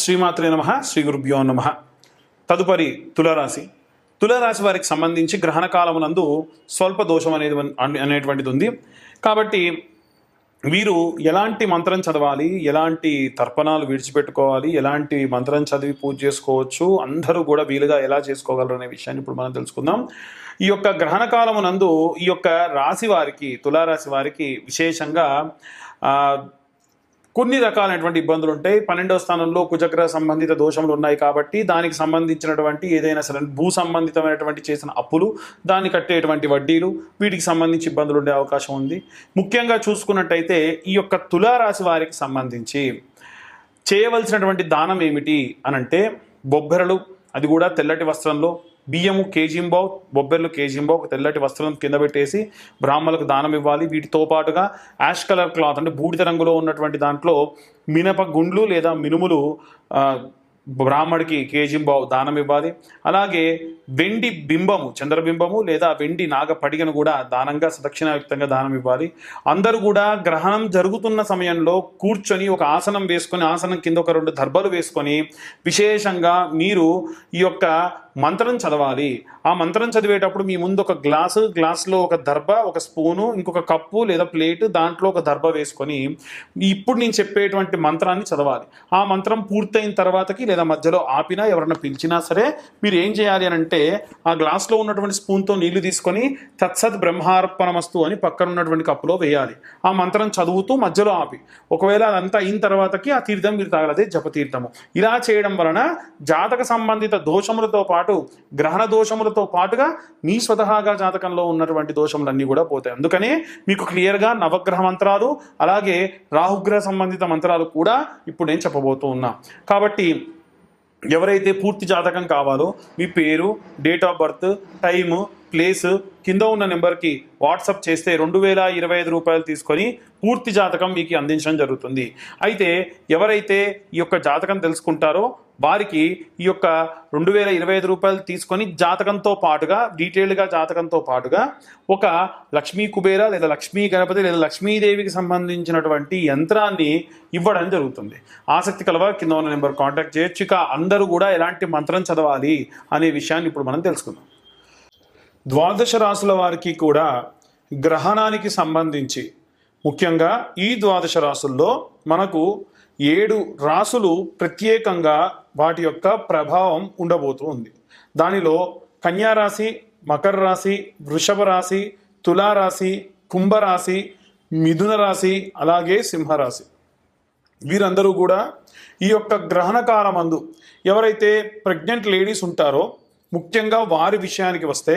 శ్రీమాత్రే నమ శ్రీ గురుభ్యో నమ. తదుపరి తులారాశి. తులారాశి వారికి సంబంధించి గ్రహణ కాలమునందు స్వల్ప దోషం అనేది అనేటువంటిది ఉంది. కాబట్టి వీరు ఎలాంటి మంత్రం చదవాలి ఎలాంటి తర్పణాలు విడిచిపెట్టుకోవాలి ఎలాంటి మంత్రం చదివి పూజ చేసుకోవచ్చు అందరూ కూడా వీలుగా ఎలా చేసుకోగలరు అనే విషయాన్ని ఇప్పుడు మనం తెలుసుకుందాం. ఈ యొక్క గ్రహణ కాలమునందు ఈ యొక్క రాశి వారికి తులారాశి వారికి విశేషంగా కొన్ని రకాలైనటువంటి ఇబ్బందులు ఉంటాయి పన్నెండవ స్థానంలో కుజగ్రహ సంబంధిత దోషములు ఉన్నాయి కాబట్టి దానికి సంబంధించినటువంటి ఏదైనా సరే భూ సంబంధితమైనటువంటి చేసిన అప్పులు దాన్ని కట్టేటువంటి వడ్డీలు వీటికి సంబంధించి ఇబ్బందులు ఉండే అవకాశం ఉంది. ముఖ్యంగా చూసుకున్నట్టయితే ఈ యొక్క తులారాశి వారికి సంబంధించి చేయవలసినటువంటి దానం ఏమిటి అనంటే బొబ్బెరలు అది కూడా తెల్లటి వస్త్రంలో బియ్యము కేజీంబావు బొబ్బెర్లు కేజీంబావు ఒక తెల్లటి వస్త్రం కింద పెట్టేసి బ్రాహ్మణులకు దానం ఇవ్వాలి. వీటితో పాటుగా యాష్ కలర్ క్లాత్ అంటే బూడిద రంగులో ఉన్నటువంటి దాంట్లో మినప గుండ్లు లేదా మినుములు బ్రాహ్మడికి కేజీంబావు దానం ఇవ్వాలి. అలాగే వెండి బింబము చంద్రబింబము లేదా వెండి నాగపడిగను కూడా దానంగా సదక్షిణాయుక్తంగా దానం ఇవ్వాలి. అందరూ కూడా గ్రహణం జరుగుతున్న సమయంలో కూర్చొని ఒక ఆసనం వేసుకొని ఆసనం కింద ఒక రెండు దర్భలు వేసుకొని విశేషంగా మీరు ఈ యొక్క మంత్రం చదవాలి. ఆ మంత్రం చదివేటప్పుడు మీ ముందు ఒక గ్లాసు గ్లాసులో ఒక దర్భ ఒక స్పూను ఇంకొక కప్పు లేదా ప్లేట్ దాంట్లో ఒక దర్భ వేసుకొని ఇప్పుడు నేను చెప్పేటువంటి మంత్రాన్ని చదవాలి. ఆ మంత్రం పూర్తయిన తర్వాతకి లేదా మధ్యలో ఆపినా ఎవరన్నా పిలిచినా సరే మీరు ఏం చేయాలి అని అంటే ఆ గ్లాస్లో ఉన్నటువంటి స్పూన్తో నీళ్ళు తీసుకొని తత్సత్ బ్రహ్మార్పణమస్తు అని పక్కన ఉన్నటువంటి కప్పులో వేయాలి. ఆ మంత్రం చదువుతూ మధ్యలో ఆపి. ఒకవేళ అదంతా అయిన తర్వాతకి ఆ తీర్థం మీరు తాగలదే జపతీర్థము. ఇలా చేయడం వలన జాతక సంబంధిత దోషములతో పాటు గ్రహణ దోషములతో పాటుగా మీ స్వతహాగా జాతకంలో ఉన్నటువంటి దోషములన్నీ కూడా పోతాయి. అందుకనే మీకు క్లియర్గా నవగ్రహ మంత్రాలు అలాగే రాహుగ్రహ సంబంధిత మంత్రాలు కూడా ఇప్పుడు నేను చెప్పబోతూ ఉన్నా. కాబట్టి ఎవరైతే పూర్తి జాతకం కావాలో మీ పేరు date of birth time place కింద ఉన్న నెంబర్కి వాట్సప్ చేస్తే రెండు వేల ఇరవై ఐదు రూపాయలు తీసుకొని పూర్తి జాతకం మీకు అందించడం జరుగుతుంది. అయితే ఎవరైతే ఈ యొక్క జాతకం తెలుసుకుంటారో వారికి ఈ యొక్క రెండు వేల ఇరవై ఐదు రూపాయలు తీసుకొని జాతకంతో పాటుగా డీటెయిల్డ్గా జాతకంతో పాటుగా ఒక లక్ష్మీ కుబేర లేదా లక్ష్మీ గణపతి లేదా లక్ష్మీదేవికి సంబంధించినటువంటి యంత్రాన్ని ఇవ్వడం జరుగుతుంది. ఆసక్తి కలవ కింద ఉన్న నెంబర్ కాంటాక్ట్ చేయొచ్చు. ఇక అందరూ కూడా ఎలాంటి మంత్రం చదవాలి అనే విషయాన్ని ఇప్పుడు మనం తెలుసుకుందాం. ద్వాదశ రాసుల వారికి కూడా గ్రహణానికి సంబంధించి. ముఖ్యంగా ఈ ద్వాదశ రాసుల్లో మనకు ఏడు రాసులు ప్రత్యేకంగా వాటి యొక్క ప్రభావం ఉండబోతూ ఉంది. దానిలో కన్యారాశి మకర రాశి వృషభ రాశి తులారాశి కుంభరాశి మిథున రాశి అలాగే సింహరాశి. వీరందరూ కూడా ఈ యొక్క గ్రహణ కాలమందు ఎవరైతే ప్రెగ్నెంట్ లేడీస్ ఉంటారో ముఖ్యంగా వారి విషయానికి వస్తే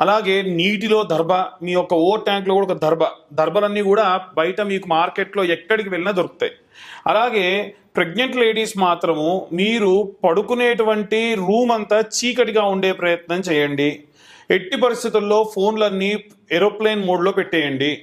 అలాగే నీటిలో దర్భ మీ యొక్క ఓ ట్యాంక్లో కూడా ఒక దర్భ. దర్భలన్నీ కూడా బయట మీకు మార్కెట్లో ఎక్కడికి వెళ్ళినా దొరుకుతాయి. అలాగే ప్రెగ్నెంట్ లేడీస్ మాత్రము మీరు పడుకునేటువంటి రూమ్ అంతా చీకటిగా ఉండే ప్రయత్నం చేయండి. ఎట్టి పరిస్థితుల్లో ఫోన్లన్నీ ఏరోప్లేన్ మోడ్లో పెట్టేయండి.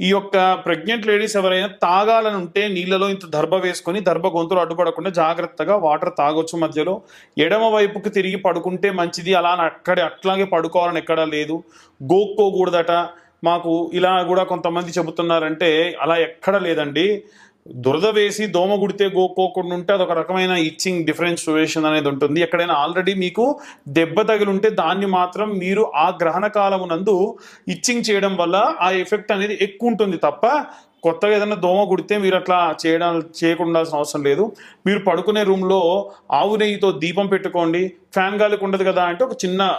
ఈ యొక్క ప్రెగ్నెంట్ లేడీస్ ఎవరైనా తాగాలని ఉంటే నీళ్ళలో ఇంత దర్భ వేసుకొని దర్భ గొంతులు అడ్డుపడకుండా జాగ్రత్తగా వాటర్ తాగొచ్చు మధ్యలో. ఎడమ వైపుకి తిరిగి పడుకుంటే మంచిది. అలా అని అక్కడే అట్లాగే పడుకోవాలని ఎక్కడా లేదు. గోక్కోకూడదట. మాకు ఇలా కూడా కొంతమంది చెబుతున్నారంటే అలా ఎక్కడ లేదండి. దురద వేసి దోమ గుడితే గోక్కోకుండా ఉంటే అదొక రకమైన ఇచ్చింగ్ డిఫరెన్షియేషన్ అనేది ఉంటుంది. ఎక్కడైనా ఆల్రెడీ మీకు దెబ్బ తగిలి ఉంటే దాన్ని మాత్రం మీరు ఆ గ్రహణ కాలమునందు ఇచ్చింగ్ చేయడం వల్ల ఆ ఎఫెక్ట్ అనేది ఎక్కువ ఉంటుంది తప్ప కొత్తగా ఏదైనా దోమ కుడితే మీరు అట్లా చేయడం చేయకుండా అవసరం లేదు. మీరు పడుకునే రూమ్లో ఆవు నెయ్యితో దీపం పెట్టుకోండి. ఫ్యాన్ గాలికి ఉండదు కదా అంటే ఒక చిన్న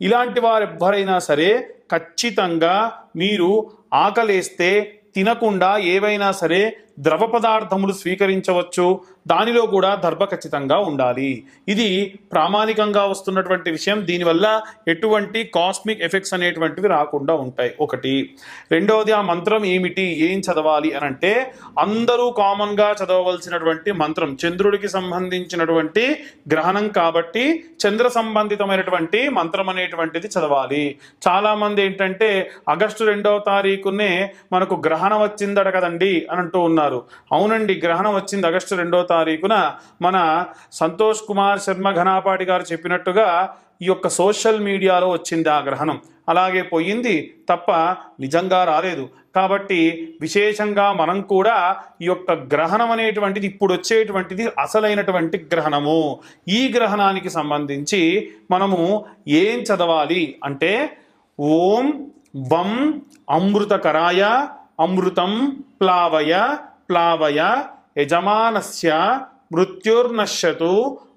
ఇలాంటి వారు ఎవ్వరైనా సరే ఖచ్చితంగా మీరు ఆకలేస్తే తినకుండా ఏవైనా సరే ద్రవ పదార్థములు స్వీకరించవచ్చు. దానిలో కూడా దర్భ ఖచ్చితంగా ఉండాలి. ఇది ప్రామాణికంగా వస్తున్నటువంటి విషయం. దీనివల్ల ఎటువంటి కాస్మిక్ ఎఫెక్ట్స్ అనేటువంటివి రాకుండా ఉంటాయి. ఒకటి. రెండవది ఆ మంత్రం ఏమిటి? ఏం చదవాలి అని అంటే అందరూ కామన్గా చదవవలసినటువంటి మంత్రం చంద్రుడికి సంబంధించినటువంటి గ్రహణం కాబట్టి చంద్ర సంబంధితమైనటువంటి మంత్రం అనేటువంటిది చదవాలి. చాలామంది ఏంటంటే ఆగస్టు రెండవ తారీఖునే మనకు గ్రహణం వచ్చిందట కదండి అని అంటూ ఉన్నారు. అవునండి గ్రహణం వచ్చింది ఆగస్టు రెండవ తారీఖున. మన సంతోష్ కుమార్ శర్మ ఘనాపాటి గారు చెప్పినట్టుగా ఈ యొక్క సోషల్ మీడియాలో వచ్చింది ఆ గ్రహణం. అలాగే పోయింది తప్ప నిజంగా రాలేదు. కాబట్టి విశేషంగా మనం కూడా ఈ యొక్క గ్రహణం అనేటువంటిది ఇప్పుడు వచ్చేటువంటిది అసలైనటువంటి గ్రహణము. ఈ గ్రహణానికి సంబంధించి మనము ఏం చదవాలి అంటే ఓం వం అమృతకరాయ అమృతం ప్లావయ ప్లావయ యజమానస్య మృత్యుర్నశ్యతు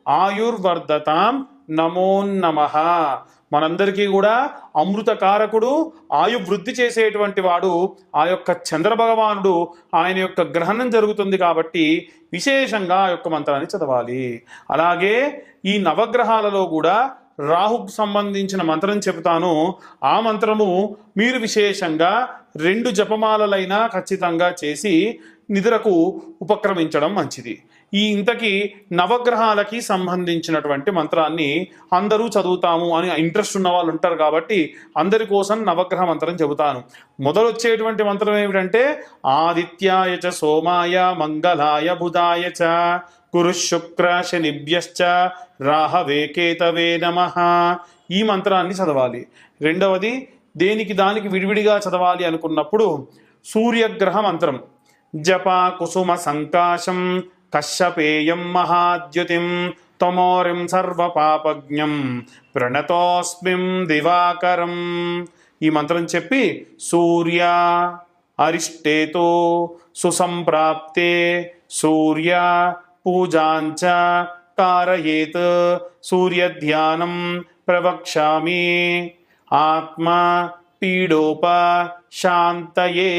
ఆయుర్వర్ధతాం నమోన్నమ. మనందరికీ కూడా అమృతకారకుడు ఆయు వృద్ధి చేసేటువంటి వాడు ఆ యొక్క చంద్రభగవానుడు ఆయన యొక్క గ్రహణం జరుగుతుంది కాబట్టి విశేషంగా ఆ యొక్క మంత్రాన్ని చదవాలి. అలాగే ఈ నవగ్రహాలలో కూడా రాహుకు సంబంధించిన మంత్రం చెబుతాను. ఆ మంత్రము మీరు విశేషంగా రెండు జపమాలలైనా ఖచ్చితంగా చేసి నిద్రకు ఉపక్రమించడం మంచిది. ఈ ఇంతకీ నవగ్రహాలకి సంబంధించినటువంటి మంత్రాన్ని అందరూ చదువుతాము అని ఇంట్రెస్ట్ ఉన్న వాళ్ళు ఉంటారు కాబట్టి అందరి కోసం నవగ్రహ మంత్రం చెబుతాను. మొదలొచ్చేటువంటి మంత్రం ఏమిటంటే ఆదిత్యాయ చ సోమాయ మంగళాయ బుధాయ చ కురు శుక్ర శనిభ్యశ్చ రాహవే కేతవే నమ. ఈ మంత్రాన్ని చదవాలి. రెండవది దేనికి దానికి విడివిడిగా చదవాలి అనుకున్నప్పుడు సూర్యగ్రహ మంత్రం. జప సంకాశం కశ్యపేయం మహాద్యుతిం తమోరిం సర్వపాపజ్ఞం ప్రణతోస్మిం దివాకరం. ఈ మంత్రం చెప్పి సూర్య అరిష్టేతో సుసంప్రాప్తే సూర్య పూజాంచ కారయేత్ సూర్యధ్యానం ప్రవక్ష్యామి. ఆత్మ పీడోప శాంతయే.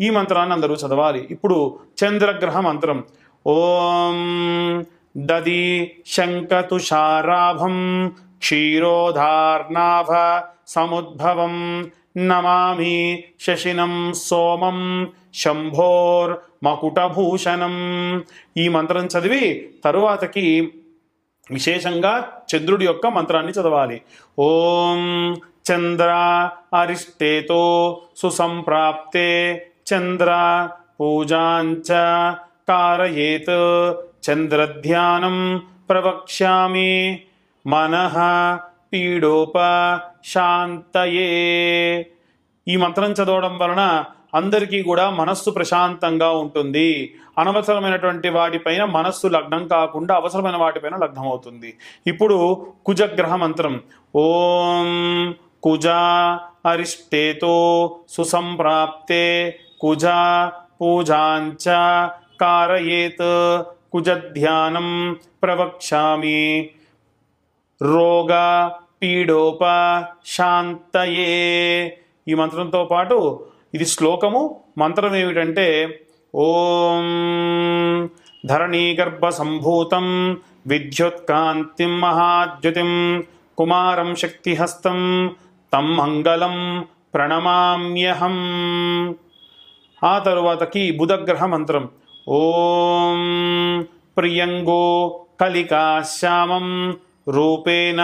ఈ మంత్రాన్ని అందరూ చదవాలి. ఇప్పుడు చంద్రగ్రహ మంత్రం. ఓం దది శంకతుషారాభం క్షీరోధార్నాభ సముద్భవం నమామి శశినం సోమం శంభోర్ మకుటభూషణం. ఈ మంత్రం చదివి తరువాతకి విశేషంగా చంద్రుడి యొక్క మంత్రాన్ని చదవాలి. ఓం చంద్ర అరిష్టేతో సుసంప్రాప్తే చంద్ర పూజాంచ కారయేత్. చంద్రధ్యానం ప్రవక్ష్యామి. మనః పీడోప శాంతయే. ఈ మంత్రం చదవడం వలన అందరికీ కూడా మనస్సు ప్రశాంతంగా ఉంటుంది. అనవసరమైనటువంటి వాటిపైన మనస్సు లగ్నం కాకుండా అవసరమైన వాటిపైన లగ్నం అవుతుంది. ఇప్పుడు కుజగ్రహ మంత్రం. ఓం కుజా అరిష్టేతో సుసంప్రాప్తే కుజా పూజాంచ కారయేత్ కుజధ్యానం ప్రవక్ష్యామి రోగ పీడోప శాంతయే ఈ మంత్రంతో పాటు ఇది శ్లోకము. మంత్రం ఏమిటంటే ఓం ధరణీగర్భ సంభూతం విద్యుత్కాంతిం మహాద్యుతిం కుమారం శక్తిహస్తం తం మంగళం ప్రణమామ్యహం। ఆ తరువాతకి బుధగ్రహ మంత్రం. ఓం ప్రియంగో కలికాశ్యామం రూపేణ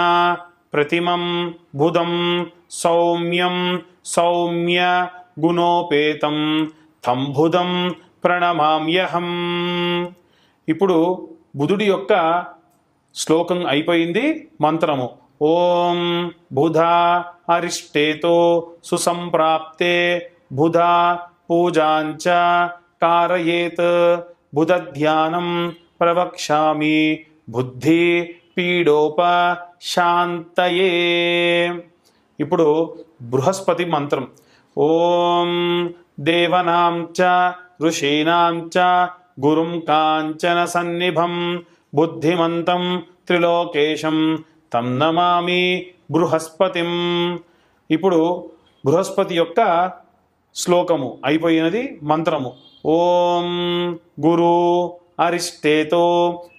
ప్రతిమం బుధం సౌమ్యం సౌమ్య గుణోపేతం తంభుదం ప్రణమామ్యహం. ఇప్పుడు బుధుడి యొక్క శ్లోకం అయిపోయింది మంత్రము. ఓం బుధ అరిష్టేతో సుసంప్రాప్తే బుధ పూజాంచ కారయేత్. బుధధ్యానం ప్రవక్ష్యామి. బుద్ధి పీడోప శాంతయే ఇప్పుడు బృహస్పతి మంత్రం. ఓం దేవనాం చ ఋషీణాం చ గురుం కాంచన సన్నిభం బుద్ధిమంతం త్రిలోకేశం తం నమామి బృహస్పతిం. ఇప్పుడు బృహస్పతి యొక్క శ్లోకము అయిపోయినది మంత్రము. ఓం గురు అరిష్టేతో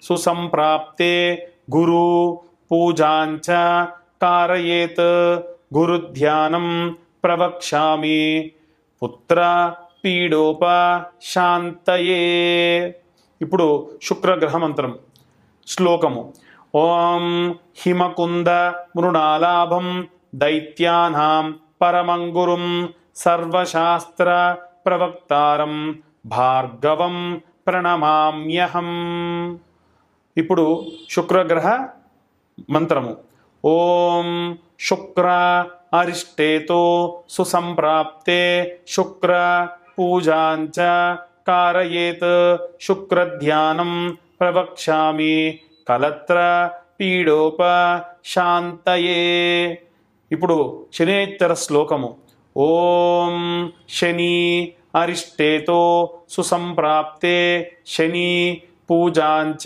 సుసంప్రాప్తే గురు పూజాంచ కారయేత్ గురుధ్యానం ప్రవక్ష్యామి. పుత్ర పీడోప శాంతయే. ఇప్పుడు శుక్రగ్రహ మంత్రం. శ్లోకము. ఓం హిమకుంద మృణాలాభం దైత్యానాం పరమంగురుం సర్వశాస్త్ర ప్రవక్తారం భార్గవం ప్రణమామ్యహం. ఇప్పుడు శుక్రగ్రహ మంత్రము. ఓం శుక్ర అరిష్టేతో సుసంప్రాప్తే శుక్ర పూజాంచ కారయేత్ శుక్రధ్యానం ప్రవక్ష్యామి కలత్ర పీడోప శాంతయే ఇప్పుడు శనేశ్వర శ్లోకము. ఓం శని అరిష్టేతో సుసంప్రాప్తే శని పూజాంచ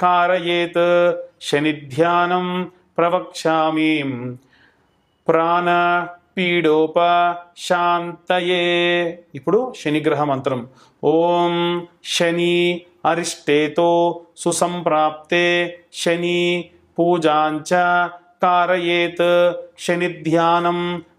కారయేత్. శనిధ్యానం ప్రవక్ష్యామి. ప్రాణ పీడోప శాంతయే. ఇప్పుడు శనిగ్రహ మంత్రం. ఓం శని అరిష్టేతో సుసంప్రాప్తే శని పూజాంచ కారయేత్. శనిధ్యానం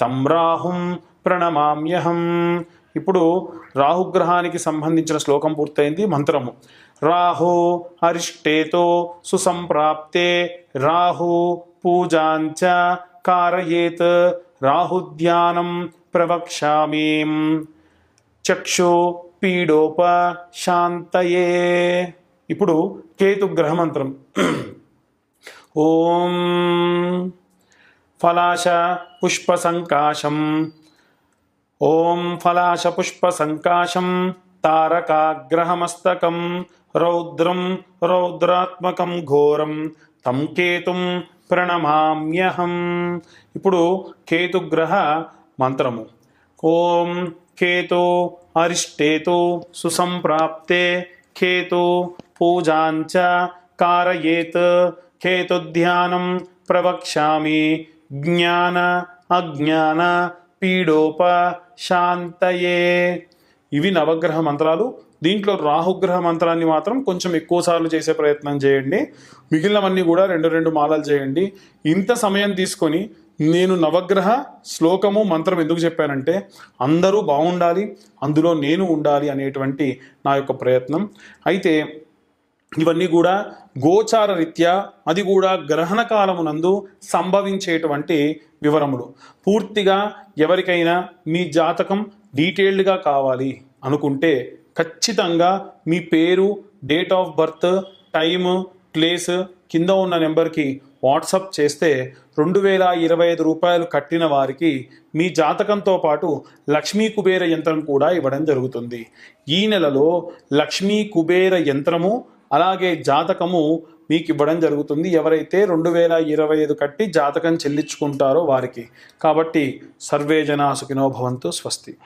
తం రాహుం ప్రణమామ్యహం. ఇప్పుడు రాహుగ్రహానికి సంబంధించిన శ్లోకం పూర్తయింది మంత్రము. రాహో అరిష్టేతో సుసంప్రాప్తే రాహు పూజాంచ కారయేత్ రాహుధ్యానం ప్రవక్ష్యామి. చక్షు పీడోప శాంతయే. ఇప్పుడు కేతు గ్రహమంత్రం ఓం ఫలాశ పుష్పసంకాశం ఓం ఫలాశపుష్పసంకాశం తారకాగ్రహమస్తకం రౌద్రం రౌద్రాత్మకం ఘోరం తం కేతుం ప్రణమామ్యహం ఇప్పుడు కేతుగ్రహ మంత్రము. ఓం కేతు అరిష్టేతు సుసంప్రాప్తే కేతు పూజాంచ కారయేత్ కేతుధ్యానం ప్రవక్ష్యామి జ్ఞాన అజ్ఞాన పీడోప శాంతయే. ఇవి నవగ్రహ మంత్రాలు. దీంట్లో రాహుగ్రహ మంత్రాన్ని మాత్రం కొంచెం ఎక్కువ సార్లు చేసే ప్రయత్నం చేయండి. మిగిలినవన్నీ కూడా రెండు రెండు మాలలు చేయండి. ఇంత సమయం తీసుకొని నేను నవగ్రహ శ్లోకము మంత్రం ఎందుకు చెప్పానంటే అందరూ బాగుండాలి అందులో నేను ఉండాలి అనేటువంటి నా యొక్క ప్రయత్నం. అయితే ఇవన్నీ కూడా గోచార రీత్యా అది కూడా గ్రహణ కాలమునందు సంభవించేటువంటి వివరములు. పూర్తిగా ఎవరికైనా మీ జాతకం డీటెయిల్డ్గా కావాలి అనుకుంటే ఖచ్చితంగా మీ పేరు date of birth time place కింద ఉన్న నెంబర్కి వాట్సప్ చేస్తే రెండు వేల ఇరవై ఐదు రూపాయలు కట్టిన వారికి మీ జాతకంతో పాటు లక్ష్మీ కుబేర యంత్రం కూడా ఇవ్వడం జరుగుతుంది. ఈ నెలలో లక్ష్మీ కుబేర యంత్రము అలాగే జాతకము మీకు ఇవ్వడం జరుగుతుంది. ఎవరైతే రెండు వేల ఇరవై ఐదు కట్టి జాతకం చెల్లించుకుంటారో వారికి. కాబట్టి సర్వే జనా సుఖినో భవంతు స్వస్తి.